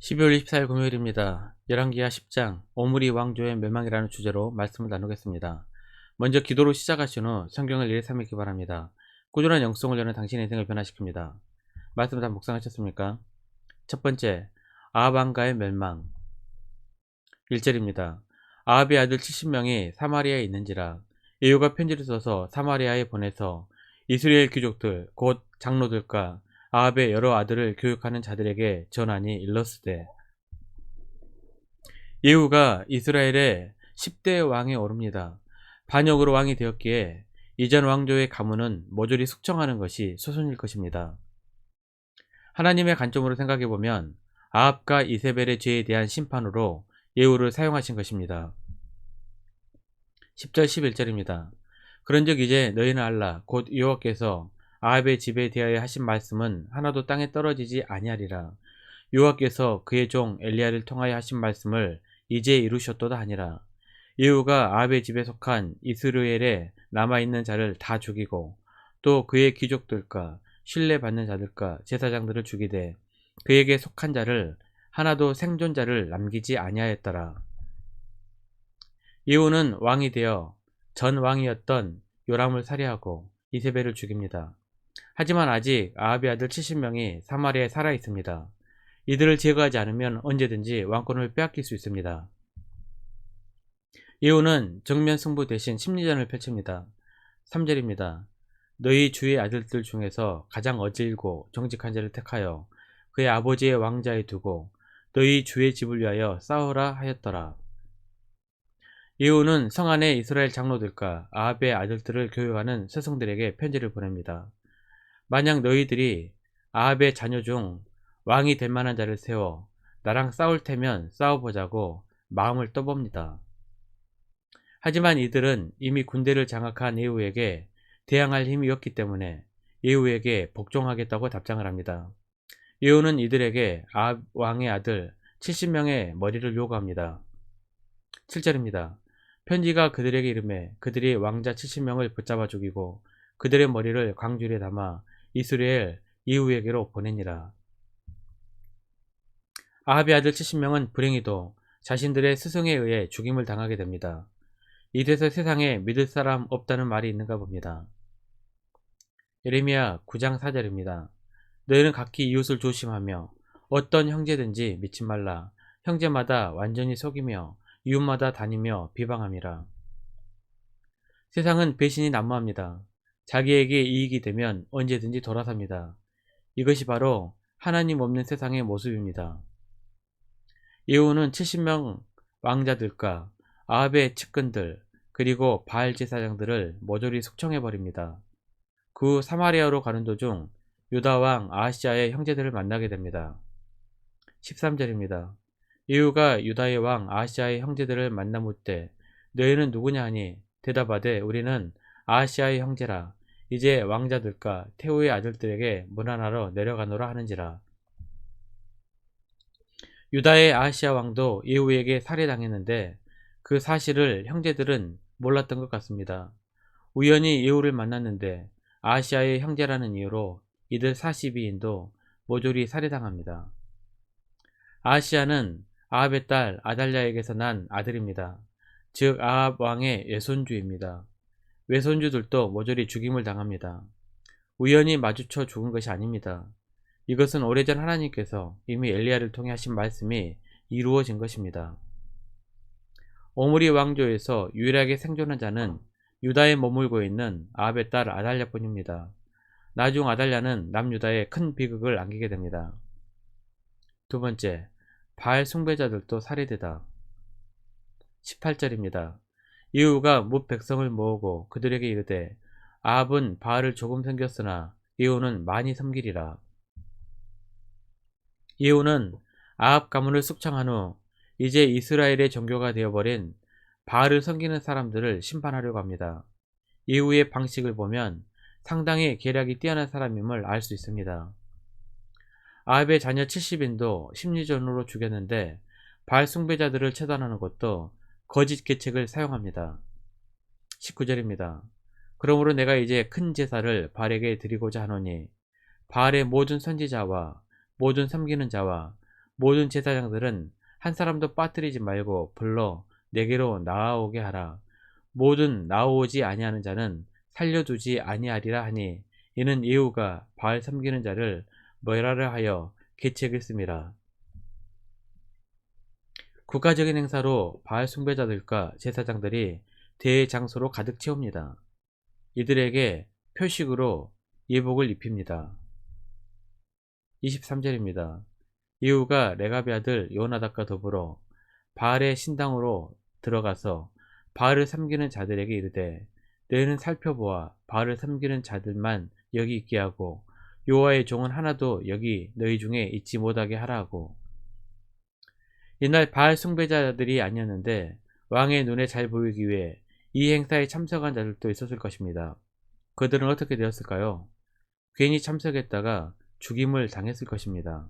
12월 24일 금요일입니다. 열왕기하 10장 오므리 왕조의 멸망이라는 주제로 말씀을 나누겠습니다. 먼저 기도로 시작하신 후 성경을 1, 3 읽기 바랍니다. 꾸준한 영성을 여는 당신의 인생을 변화시킵니다. 말씀 다 묵상하셨습니까? 첫 번째, 아합 왕가의 멸망 1절입니다. 아합의 아들 70명이 사마리아에 있는지라 예후가 편지를 써서 사마리아에 보내서 이스라엘 귀족들 곧 장로들과 아합의 여러 아들을 교육하는 자들에게 전하니 일렀으되 예후가 이스라엘의 10대 왕에 오릅니다. 반역으로 왕이 되었기에 이전 왕조의 가문은 모조리 숙청하는 것이 소선일 것입니다. 하나님의 관점으로 생각해 보면 아합과 이세벨의 죄에 대한 심판으로 예후를 사용하신 것입니다. 10절 11절입니다. 그런즉 이제 너희는 알라 곧 여호와께서 아합의 집에 대하여 하신 말씀은 하나도 땅에 떨어지지 아니하리라. 여호와께서 그의 종 엘리야를 통하여 하신 말씀을 이제 이루셨도다 하니라. 예후가 아합의 집에 속한 이스르엘에 남아있는 자를 다 죽이고 또 그의 귀족들과 신뢰받는 자들과 제사장들을 죽이되 그에게 속한 자를 하나도 생존자를 남기지 아니하였더라. 예후는 왕이 되어 전 왕이었던 요람을 살해하고 이세벨을 죽입니다. 하지만 아직 아합의 아들 70명이 사마리아에 살아 있습니다. 이들을 제거하지 않으면 언제든지 왕권을 빼앗길 수 있습니다. 예후는 정면 승부 대신 심리전을 펼칩니다. 3절입니다. 너희 주의 아들들 중에서 가장 어질고 정직한 자를 택하여 그의 아버지의 왕자에 두고 너희 주의 집을 위하여 싸우라 하였더라. 예후는 성 안의 이스라엘 장로들과 아합의 아들들을 교육하는 스승들에게 편지를 보냅니다. 만약 너희들이 아합의 자녀 중 왕이 될 만한 자를 세워 나랑 싸울 테면 싸워보자고 마음을 떠봅니다. 하지만 이들은 이미 군대를 장악한 예후에게 대항할 힘이 없기 때문에 예후에게 복종하겠다고 답장을 합니다. 예후는 이들에게 아합 왕의 아들 70명의 머리를 요구합니다. 7절입니다. 편지가 그들에게 이름해 그들이 왕자 70명을 붙잡아 죽이고 그들의 머리를 광주리에 담아 이스라엘 이후에게로 보내니라. 아합의 아들 70명은 불행히도 자신들의 스승에 의해 죽임을 당하게 됩니다. 이래서 세상에 믿을 사람 없다는 말이 있는가 봅니다. 예레미야 9장 4절입니다. 너희는 각기 이웃을 조심하며 어떤 형제든지 믿지 말라. 형제마다 완전히 속이며 이웃마다 다니며 비방함이라. 세상은 배신이 난무합니다. 자기에게 이익이 되면 언제든지 돌아섭니다. 이것이 바로 하나님 없는 세상의 모습입니다. 예후는 70명 왕자들과 아합의 측근들 그리고 바알 제사장들을 모조리 숙청해버립니다. 그 사마리아로 가는 도중 유다 왕 아하시아의 형제들을 만나게 됩니다. 13절입니다. 예후가 유다의 왕 아하시아의 형제들을 만나 묻되 너희는 누구냐 하니 대답하되 우리는 아하시아의 형제라 이제 왕자들과 태우의 아들들에게 문안하러 내려가노라 하는지라. 유다의 아시아 왕도 예후에게 살해당했는데 그 사실을 형제들은 몰랐던 것 같습니다. 우연히 예후를 만났는데 아시아의 형제라는 이유로 이들 42인도 모조리 살해당합니다. 아시아는 아합의 딸 아달랴에게서 난 아들입니다. 즉 아합 왕의 외손주입니다. 외손주들도 모조리 죽임을 당합니다. 우연히 마주쳐 죽은 것이 아닙니다. 이것은 오래전 하나님께서 이미 엘리야를 통해 하신 말씀이 이루어진 것입니다. 오므리 왕조에서 유일하게 생존한 자는 유다에 머물고 있는 아합의 딸 아달랴뿐입니다. 나중 아달랴는 남유다에 큰 비극을 안기게 됩니다. 두 번째, 바알 숭배자들도 살해되다. 18절입니다. 이후가 뭇 백성을 모으고 그들에게 이르되 아합은 바알을 조금 섬겼으나 이후는 많이 섬기리라. 이후는 아합 가문을 숙청한 후 이제 이스라엘의 종교가 되어버린 바알을 섬기는 사람들을 심판하려고 합니다. 이후의 방식을 보면 상당히 계략이 뛰어난 사람임을 알 수 있습니다. 아합의 자녀 70인도 심리전으로 죽였는데 바알 숭배자들을 처단하는 것도 거짓 계책을 사용합니다. 19절입니다. 그러므로 내가 이제 큰 제사를 바알에게 드리고자 하노니 바알의 모든 선지자와 모든 섬기는 자와 모든 제사장들은 한 사람도 빠뜨리지 말고 불러 내게로 나아오게 하라. 모든 나오지 아니하는 자는 살려두지 아니하리라 하니 이는 예후가 바알 섬기는 자를 멸하려 하여 계책했습니다. 국가적인 행사로 바알 숭배자들과 제사장들이 대장소로 가득 채웁니다. 이들에게 표식으로 예복을 입힙니다. 23절입니다. 예후가 레가비 아들 요나닥과 더불어 바알의 신당으로 들어가서 바알을 섬기는 자들에게 이르되 너희는 살펴보아 바알을 섬기는 자들만 여기 있게 하고 여호와의 종은 하나도 여기 너희 중에 있지 못하게 하라고 이날 바알 숭배자들이 아니었는데 왕의 눈에 잘 보이기 위해 이 행사에 참석한 자들도 있었을 것입니다. 그들은 어떻게 되었을까요? 괜히 참석했다가 죽임을 당했을 것입니다.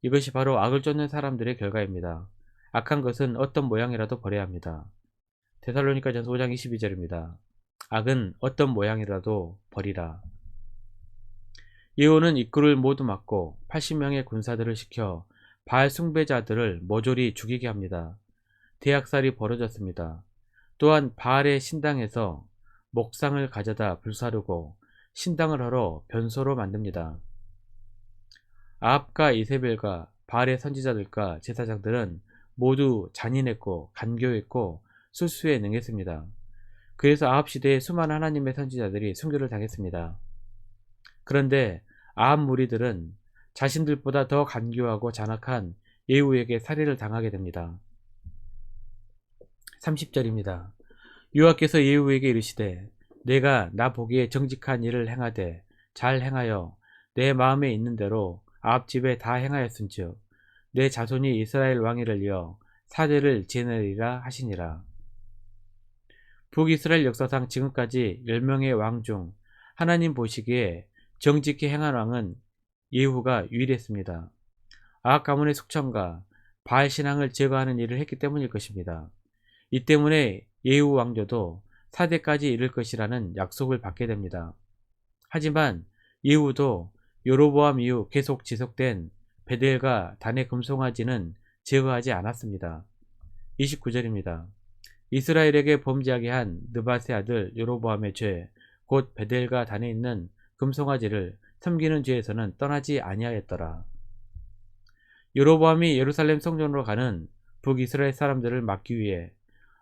이것이 바로 악을 쫓는 사람들의 결과입니다. 악한 것은 어떤 모양이라도 버려야 합니다. 데살로니가 전서 5장 22절입니다. 악은 어떤 모양이라도 버리라. 예호는 입구를 모두 막고 80명의 군사들을 시켜 바알 숭배자들을 모조리 죽이게 합니다. 대학살이 벌어졌습니다. 또한 바알의 신당에서 목상을 가져다 불사르고 신당을 하러 변소로 만듭니다. 아합과 이세벨과 바알의 선지자들과 제사장들은 모두 잔인했고 간교했고 술수에 능했습니다. 그래서 아합 시대에 수많은 하나님의 선지자들이 순교를 당했습니다. 그런데 아합 무리들은 자신들보다 더 간교하고 잔악한 예후에게 살해를 당하게 됩니다. 30절입니다. 요하께서 예후에게 이르시되 내가 나 보기에 정직한 일을 행하되 잘 행하여 내 마음에 있는 대로 아합 집에 다 행하였은즉 내 자손이 이스라엘 왕위를 이어 사대를 지내리라 하시니라. 북이스라엘 역사상 지금까지 10명의 왕 중 하나님 보시기에 정직히 행한 왕은 예후가 유일했습니다. 아합 가문의 숙청과 바알 신앙을 제거하는 일을 했기 때문일 것입니다. 이 때문에 예후 왕조도 사대까지 이를 것이라는 약속을 받게 됩니다. 하지만 예후도 요로보암 이후 계속 지속된 베델과 단의 금송아지는 제거하지 않았습니다. 29절입니다. 이스라엘에게 범죄하게 한 느바세 아들 요로보암의 죄, 곧 베델과 단에 있는 금송아지를 섬기는 죄에서는 떠나지 아니하였더라. 요로보암이 예루살렘 성전으로 가는 북이스라엘 사람들을 막기 위해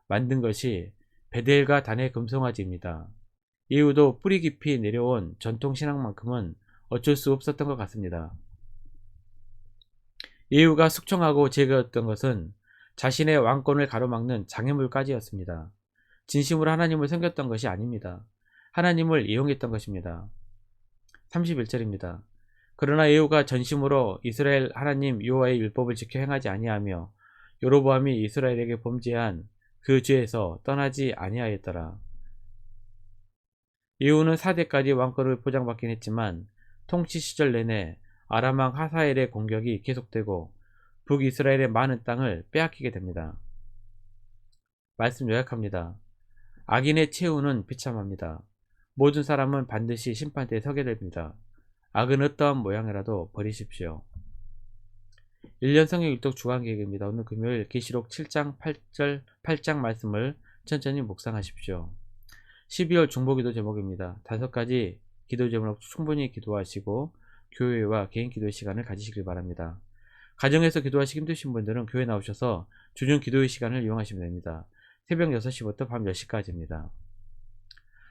만든 것이 베델과 단의 금송아지입니다. 이후도 뿌리 깊이 내려온 전통 신앙만큼은 어쩔 수 없었던 것 같습니다. 예후가 숙청하고 제거했던 것은 자신의 왕권을 가로막는 장애물까지였습니다. 진심으로 하나님을 섬겼던 것이 아닙니다. 하나님을 이용했던 것입니다. 31절입니다. 그러나 예후가 전심으로 이스라엘 하나님 여호와의 율법을 지켜 행하지 아니하며 여로보암이 이스라엘에게 범죄한 그 죄에서 떠나지 아니하였더라. 예후는 4대까지 왕권을 보장받긴 했지만 통치 시절 내내 아람왕 하사엘의 공격이 계속되고 북이스라엘의 많은 땅을 빼앗기게 됩니다. 말씀 요약합니다. 악인의 최후는 비참합니다. 모든 사람은 반드시 심판대에 서게 됩니다. 악은 어떠한 모양이라도 버리십시오. 1년 성경 일독 주간계획입니다. 오늘 금요일 계시록 7장 8절 8장 말씀을 천천히 묵상하십시오. 12월 중보기도 제목입니다. 다섯 가지 기도 제목 충분히 기도하시고 교회와 개인 기도 시간을 가지시길 바랍니다. 가정에서 기도하시기 힘드신 분들은 교회 나오셔서 주중 기도의 시간을 이용하시면 됩니다. 새벽 6시부터 밤 10시까지입니다.